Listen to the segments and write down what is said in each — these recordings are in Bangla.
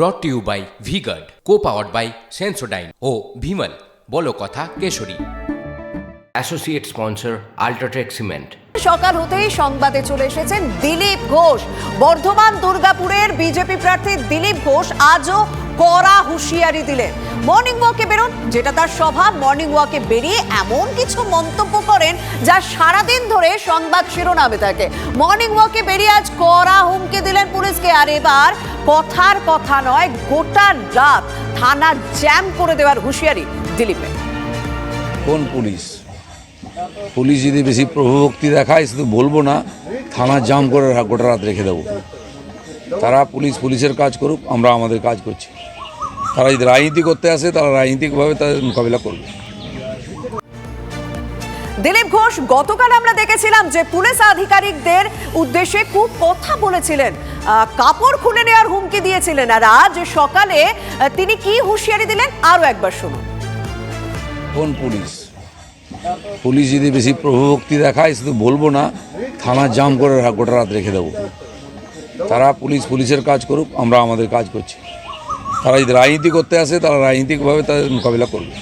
Brought to you by V-Guard co powered by Sensodyne ও ভিমল বলো কথা Kesari. Associate sponsor UltraTech cement সকাল হতেই সংবাদে চলে এসেছেন দিলীপ ঘোষ। বর্ধমান দুর্গাপুরের বিজেপি প্রার্থী দিলীপ ঘোষ আজও কড়া হুঁশিয়ারি দিলেন। মর্নিং ওয়াকে বেরোন, যেটা তার স্বভাব মর্নিং ওয়াকে বেরিয়ে এমন কিছু মন্তব্য করেন যা সারাদিন ধরে সংবাদ শিরোনামে থাকে। মর্নিং ওয়াকে বেরিয়ে আজ কড়া হুমকি দিলেন পুলিশকে। আর এবার কথার কথা নয়, গোটা রাত থানা জ্যাম করে দেওয়ার হুঁশিয়ারি দিলীপের কোন পুলিশ? পুলিশ যদি বেশি প্রভুভক্তি দেখায়, শুধু বলব না, থানা জাম করে গোটা রাত রেখে দেবো। তারা পুলিশ, পুলিশের কাজ করুক, আমরা আমাদের কাজ করছি। তারা যদি রাজনীতি করতে আসে তারা রাজনীতিকভাবে তাদের মোকাবিলা করবে। দিলীপ ঘোষ গতকাল আমরা দেখেছিলাম যে পুলিশ আধিকারিকদের উদ্দেশ্যে খুব কথা বলেছিলেন। কাপড় খুলে নেওয়ার হুমকি দিয়েছিলেন। আর আজ সকালে তিনি কি হুঁশিয়ারি দিলেন? আরও একবার শুনুন। কোন পুলিশ? পুলিশ যদি বেশি প্রভুভক্তি দেখায় শুধু বলব না। থানা জাম করে গোটা রাত রেখে দেবো। তারা পুলিশ পুলিশের কাজ করুক আমরা আমাদের কাজ করছি। তারা যদি রাজনীতি করতে আসে তারা রাজনীতিকভাবে তাদের মোকাবিলা করবে।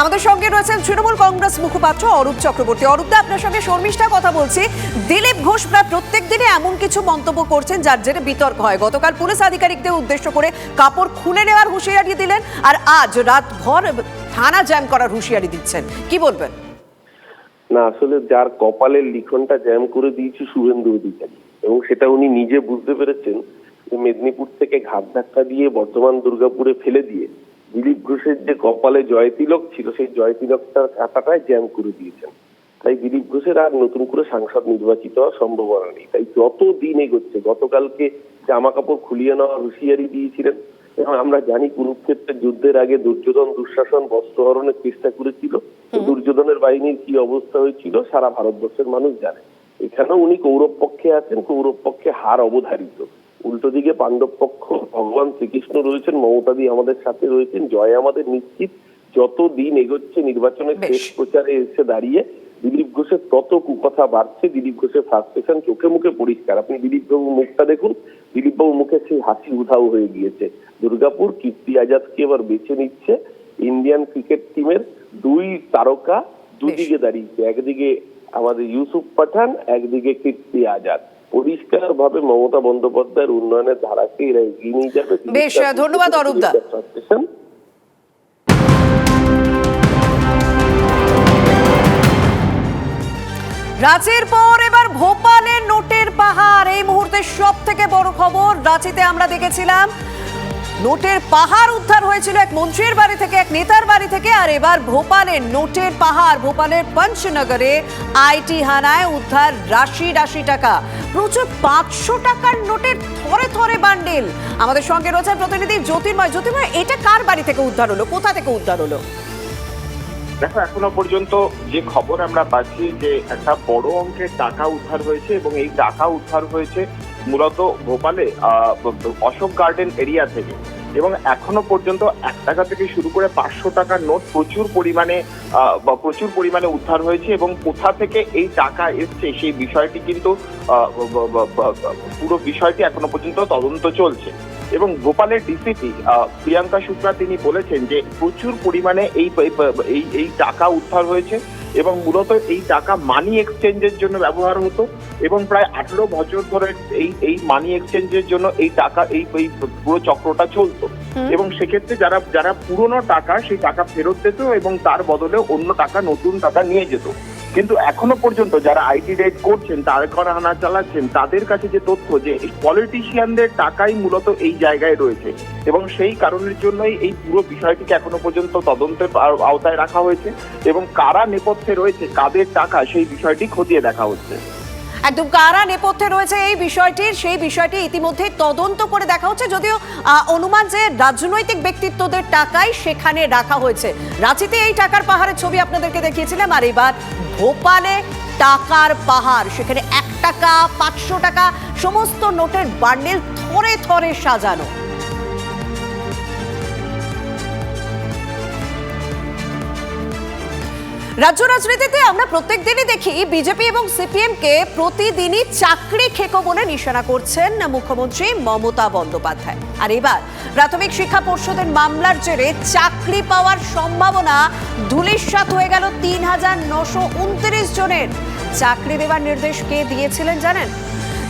আমাদের সঙ্গে রয়েছেন তৃণমূল কংগ্রেস মুখপাত্র অরূপ চক্রবর্তী। অরূপদা আপনার সঙ্গে শর্মিষ্ঠা কথা বলছি। দিলীপ ঘোষ প্রায় প্রত্যেক দিনে এমন কিছু মন্তব্য করছেন যার জেরে বিতর্ক হয়। গতকাল পুলিশ আধিকারিকদের উদ্দেশ্য করে কাপড় খুলে নেওয়ার হুঁশিয়ারি দিলেন আর আজ রাত ভর থানা জ্যাম করার হুঁশিয়ারি দিচ্ছেন। কি বলবেন? না আসলে যার কপালের লিখনটা জ্যাম করে দিয়েছে শুভেন্দু অধিকারী। এবং সেটা উনি নিজে বুঝতে পেরেছেন। মেদিনীপুর থেকে ঘাট ধাক্কা দিয়ে বর্তমান দুর্গাপুরে ফেলে দিয়ে দিলীপ ঘোষের যে কপালে জয় তিলক ছিল সেই জয় তিলকটার খাতাটায় জ্যাম করে দিয়েছেন। তাই দিলীপ ঘোষের আর নতুন করে সাংসদ নির্বাচিত হওয়ার সম্ভাবনা নেই। তাই যত দিন এগোচ্ছে গতকালকে জামা কাপড় খুলিয়ে নেওয়ার হুঁশিয়ারি দিয়েছিলেন। এবং আমরা জানি কুরুক্ষেত্রের যুদ্ধের আগে দুর্যোধন দুঃশাসন বস্ত্রহরণের চেষ্টা করেছিল। দুর্যোধনের বাহিনীর কি অবস্থা হয়েছিল সারা ভারতবর্ষের মানুষ জানে। এখানেও উনি কৌরব পক্ষে আছেন কৌরব পক্ষে হার অবধারিত। উল্টো দিকে পাণ্ডব পক্ষ ভগবান শ্রীকৃষ্ণ রয়েছেন মমতাদি আমাদের সাথে রয়েছেন জয় আমাদের নিশ্চিত। যত দিন এগোচ্ছে নির্বাচনের শেষ প্রচারে এসে দাঁড়িয়ে দিলীপ ঘোষের তত কুকথা বাড়ছে দিলীপ ঘোষের ফ্রাস্ট্রেশন চোখে মুখে পরিষ্কার। আপনি দিলীপ বাবু মুখটা দেখুন দিলীপ বাবু মুখে সেই হাসি উধাও হয়ে গিয়েছে। দুর্গাপুর কীর্তি আজাদকে এবার বেছে নিচ্ছে ইন্ডিয়ান ক্রিকেট টিমের দুই তারকা দুদিকে দাঁড়িয়েছে। একদিকে আমাদের ইউসুফ পাঠান একদিকে কীর্তি আজাদ। পরিষ্কার ভাবে মমতা বন্দ্যোপাধ্যায়ের উন্নয়নের ধারাকে এরা এগিয়ে নিয়ে যাবে বেশ, ধন্যবাদ। Frustration রাঁচির পর এবার ভোপালের নোটের পাহাড় এই মুহূর্তে সব থেকে বড় খবর রাঁচিতে আমরা দেখেছিলাম নোটের পাহাড় উদ্ধার হয়েছিল এক মন্ত্রীর বাড়ি থেকে, এক নেতার বাড়ি থেকে, আর এবার ভোপালের নোটের পাহাড়, ভোপালের পঞ্চনগরে আইটি হানায় উদ্ধার রাশি রাশি টাকা। প্রচুর পাঁচশো টাকার নোটের থরে থরে বান্ডেল। আমাদের সঙ্গে রয়েছে প্রতিনিধি জ্যোতির্ময়। জ্যোতির্ময়, এটা কার বাড়ি থেকে উদ্ধার হলো? কোথা থেকে উদ্ধার হলো? দেখো, এখনও পর্যন্ত যে খবর আমরা পাচ্ছি যে একটা বড় অঙ্কের টাকা উদ্ধার হয়েছে এবং এই টাকা উদ্ধার হয়েছে মূলত ভোপালে অশোক গার্ডেন এরিয়া থেকে। এবং এখনও পর্যন্ত এক টাকা থেকে শুরু করে পাঁচশো টাকার নোট প্রচুর পরিমাণে প্রচুর পরিমাণে উদ্ধার হয়েছে এবং কোথা থেকে এই টাকা এসছে সেই বিষয়টি কিন্তু পুরো বিষয়টি এখনও পর্যন্ত তদন্ত চলছে। এবং ভোপালের ডিসিপি প্রিয়াঙ্কা শুক্লা তিনি বলেছেন যে প্রচুর পরিমাণে এই এই টাকা উদ্ধার হয়েছে। এবং মূলত এই টাকা মানি এক্সচেঞ্জের জন্য ব্যবহার হতো এবং প্রায় আঠেরো বছর ধরে এই এই মানি এক্সচেঞ্জের জন্য এই টাকা এই এই পুরো চক্রটা চলতো। এবং সেক্ষেত্রে যারা যারা পুরনো টাকা সেই টাকা ফেরত দিত এবং তার বদলে অন্য টাকা নতুন টাকা নিয়ে যেত। কিন্তু এখনও পর্যন্ত যারা আইটি রেড করছেন, তার হানা চালাচ্ছেন, তাদের কাছে যে তথ্য যে পলিটিশিয়ানদের টাকাই মূলত এই জায়গায় রয়েছে এবং সেই কারণের জন্যই এই পুরো বিষয়টিকে এখনও পর্যন্ত তদন্তের আওতায় রাখা হয়েছে এবং কারা নেপথ্যে রয়েছে, কাদের টাকা, সেই বিষয়টি খতিয়ে দেখা হচ্ছে। একদম কারা নেপথ্যে রয়েছে এই বিষয়টির, সেই বিষয়টি ইতিমধ্যে তদন্ত করে দেখা হচ্ছে। যদিও অনুমান যে রাজনৈতিক ব্যক্তিত্বদের টাকাই সেখানে রাখা হয়েছে। রাঁচিতে এই টাকার পাহাড়ের ছবি আপনাদেরকে দেখিয়েছিলাম, আর এবার ভোপালে টাকার পাহাড়, সেখানে এক টাকা, পাঁচশো টাকা, সমস্ত নোটের বান্ডেল থরে থরে সাজানো। রাজ্য রাজনীতিতে আমরা প্রত্যেক দিনই দেখি বিজেপি এবং সিপিএম কে প্রতিদিনই চাকরি খেকো বলে নিশানা করছেন মুখ্যমন্ত্রী মমতা বন্দ্যোপাধ্যায়। আর এবার প্রাথমিক শিক্ষা পর্ষদের মামলার জেরে চাকরি পাওয়ার সম্ভাবনা ধুলিস্বাত হয়ে গেল তিন হাজার নশো উনত্রিশ জনের। চাকরি দেওয়ার নির্দেশ কে দিয়েছিলেন জানেন?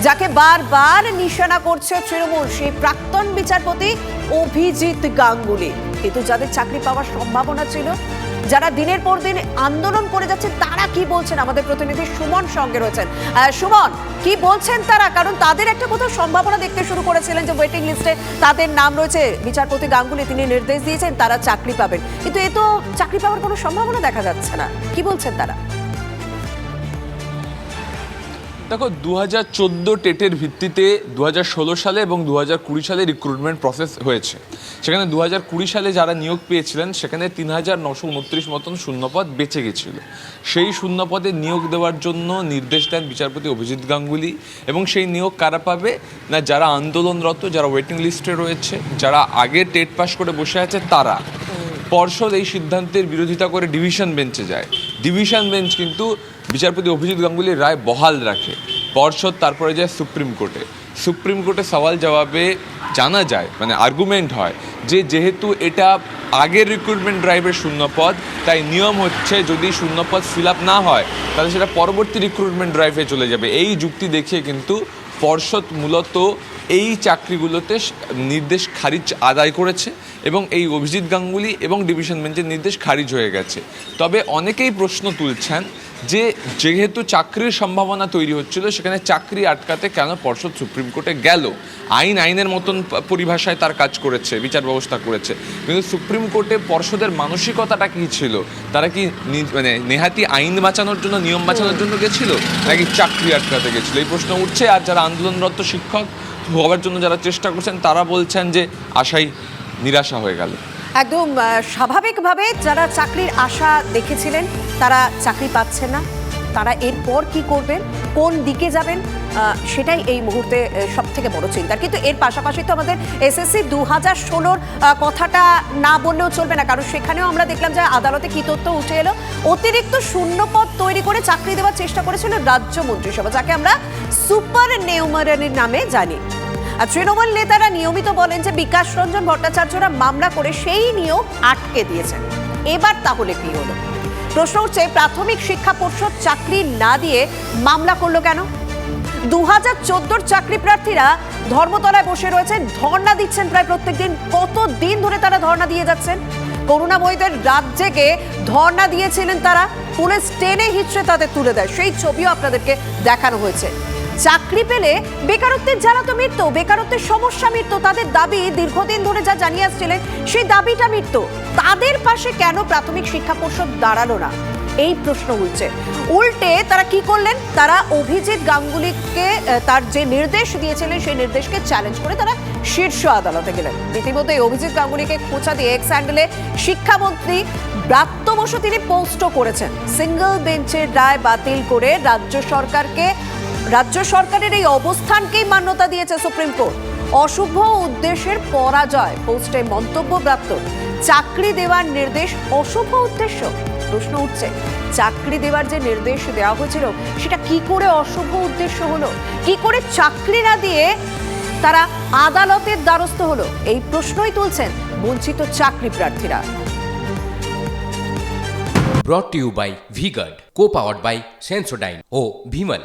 যাকে বারবার নিশানা করছে তৃণমূল, সেই প্রাক্তন বিচারপতি অভিজিৎ গাঙ্গুলি। কিন্তু যাদের চাকরি পাওয়ার সম্ভাবনা ছিল যারা দিনের পর দিন আন্দোলন করে যাচ্ছে তারা কি বলছেন? আমাদের প্রতিনিধি সুমন সঙ্গে রয়েছেন। সুমন, কি বলছেন তারা? কারণ তাদের একটা কোথাও সম্ভাবনা দেখতে শুরু করেছিলেন যে ওয়েটিং লিস্টে তাদের নাম রয়েছে। বিচারপতি গাঙ্গুলি, তিনি নির্দেশ দিয়েছেন, তারা চাকরি পাবেন। কিন্তু এ তো চাকরি পাওয়ার কোনো সম্ভাবনা দেখা যাচ্ছে না। কি বলছেন তারা? দেখো দু হাজার চোদ্দ টেটের ভিত্তিতে দু হাজার ষোলো সালে এবং দু হাজার কুড়ি সালে রিক্রুটমেন্ট প্রসেস হয়েছে। সেখানে দু হাজার কুড়ি সালে যারা নিয়োগ পেয়েছিলেন সেখানে তিন হাজার নশো উনত্রিশ মতন শূন্যপদ বেঁচে গেছিল। সেই শূন্যপদে নিয়োগ দেওয়ার জন্য নির্দেশ দেন বিচারপতি অভিজিৎ গাঙ্গুলি এবং সেই নিয়োগ কারা পাবে? না যারা আন্দোলনরত যারা ওয়েটিং লিস্টে রয়েছে যারা আগে টেট পাস করে বসে আছে তারা। পর্ষদ এই সিদ্ধান্তের বিরোধিতা করে ডিভিশন বেঞ্চে যায়। ডিভিশন বেঞ্চ কিন্তু বিচারপতি অভিজিৎ গাঙ্গুলির রায় বহাল রাখে, পর্ষদ, তারপরে যায় সুপ্রিম কোর্টে। সুপ্রিম কোর্টে সওয়াল জবাবে জানা যায় মানে আর্গুমেন্ট হয় যে যেহেতু এটা আগের রিক্রুটমেন্ট ড্রাইভের শূন্যপদ, তাই নিয়ম হচ্ছে যদি শূন্যপদ ফিল আপ না হয়, তাহলে সেটা পরবর্তী রিক্রুটমেন্ট ড্রাইভে চলে যাবে। এই যুক্তি দেখিয়ে কিন্তু পর্ষদ মূলত এই চাকরিগুলোতে নির্দেশ খারিজ আদায় করেছে এবং এই অভিজিৎ গাঙ্গুলি এবং ডিভিশন বেঞ্চের নির্দেশ খারিজ হয়ে গেছে। তবে অনেকেই প্রশ্ন তুলছেন যে যেহেতু চাকরির সম্ভাবনা তৈরি হচ্ছিল, সেখানে চাকরি আটকাতে কেন পর্ষদ সুপ্রিম কোর্টে গেল? আইন আইনের মতন পরিভাষায় তার কাজ করেছে, বিচার ব্যবস্থা করেছে। কিন্তু সুপ্রিম কোর্টে পর্ষদের মানসিকতাটা কী ছিল? তারা কি মানে নেহাতি আইন বাঁচানোর জন্য, নিয়ম বাঁচানোর জন্য গেছিল, নাকি চাকরি আটকাতে গেছিল? এই প্রশ্ন উঠছে। আর যারা আন্দোলনরত শিক্ষক হওয়ার জন্য যারা চেষ্টা করছেন, তারা বলছেন যে আশাই নিরাশা হয়ে গেল। একদম স্বাভাবিকভাবে যারা চাকরির আশা দেখেছিলেন, তারা চাকরি পাচ্ছেন না। তারা এরপর কি করবেন, কোন দিকে যাবেন সেটাই এই মুহূর্তে সব থেকে বড় চিন্তা। কিন্তু এর পাশাপাশি তো আমাদের এসএসসি দু হাজার ষোলোর কথাটা না বললেও চলবে না। কারণ সেখানেও আমরা দেখলাম যে আদালতে কি তথ্য উঠে এলো। অতিরিক্ত শূন্যপদ তৈরি করে চাকরি দেওয়ার চেষ্টা করেছিল রাজ্য মন্ত্রিসভা যাকে আমরা সুপার নিউমারারির নামে জানি। আর তৃণমূল নেতারা নিয়মিত বলেন যে বিকাশ রঞ্জন ভট্টাচার্যরা মামলা করে সেই নিয়োগ আটকে দিয়েছেন। এবার তাহলে কি হলো? প্রশ্ন উঠছে, প্রাথমিক শিক্ষা পর্ষদ চাকরি না দিয়ে মামলা করল কেন? দু হাজার চোদ্দোর চাকরি প্রার্থীরা ধর্মতলায় বসে রয়েছেন, ধর্ণা দিচ্ছেন প্রায় প্রত্যেকদিন। কত দিন ধরে তারা ধর্ণা দিয়ে যাচ্ছেন? করুণাময়ীদের রাত জেগে ধর্ণা দিয়েছিলেন তারা। পুলিশ টেনে হিচড়ে তাদের তুলে দেয়। সেই ছবিও আপনাদেরকে দেখানো হয়েছে। চাকরি পেলে বেকারত্বের জ্বালা তো মিটত, বেকারত্বের সমস্যা মিটত, তাদের দাবি দীর্ঘদিন ধরে যা জানিয়ে আসছিলেন, সেই দাবিটা মিটত। তাদের পাশে কেন প্রাথমিক শিক্ষা পর্ষদ দাঁড়াল না? এই প্রশ্ন উঠছে। উল্টে তারা কি করলেন? তারা অভিজিৎ গাঙ্গুলিকে তার যে নির্দেশ দিয়েছিলেন, সেই নির্দেশকে চ্যালেঞ্জ করে তারা শীর্ষ আদালতে গেলেন। ইতিমধ্যে অভিজিৎ গাঙ্গুলিকে খোঁচা দিয়ে এক্স হ্যান্ডেলে শিক্ষামন্ত্রী ব্রাত্য বসু তিনি পোস্টও করেছেন। সিঙ্গল বেঞ্চের রায় বাতিল করে রাজ্য সরকারকে রাজ্য সরকারের এই অবস্থানকেই মান্যতা দিয়েছে সুপ্রিম কোর্ট। অশুভ উদ্দেশ্যের পরাজয় পোস্টে মন্তব্য প্রাপ্ত। চাকরি দেওয়ার নির্দেশ, অশুভ উদ্দেশ্য? প্রশ্ন উঠছে, চাকরি দেওয়ার যে নির্দেশ দেওয়া হয়েছিল, সেটা কি করে অশুভ উদ্দেশ্য হলো? কি করে চাকরি না দিয়ে তারা আদালতের দ্বারস্থ হলো? এই প্রশ্নই তুলছেন বঞ্চিত চাকরি প্রার্থীরা। Brought you by V-Guard co powered by Sensodyne O Vimal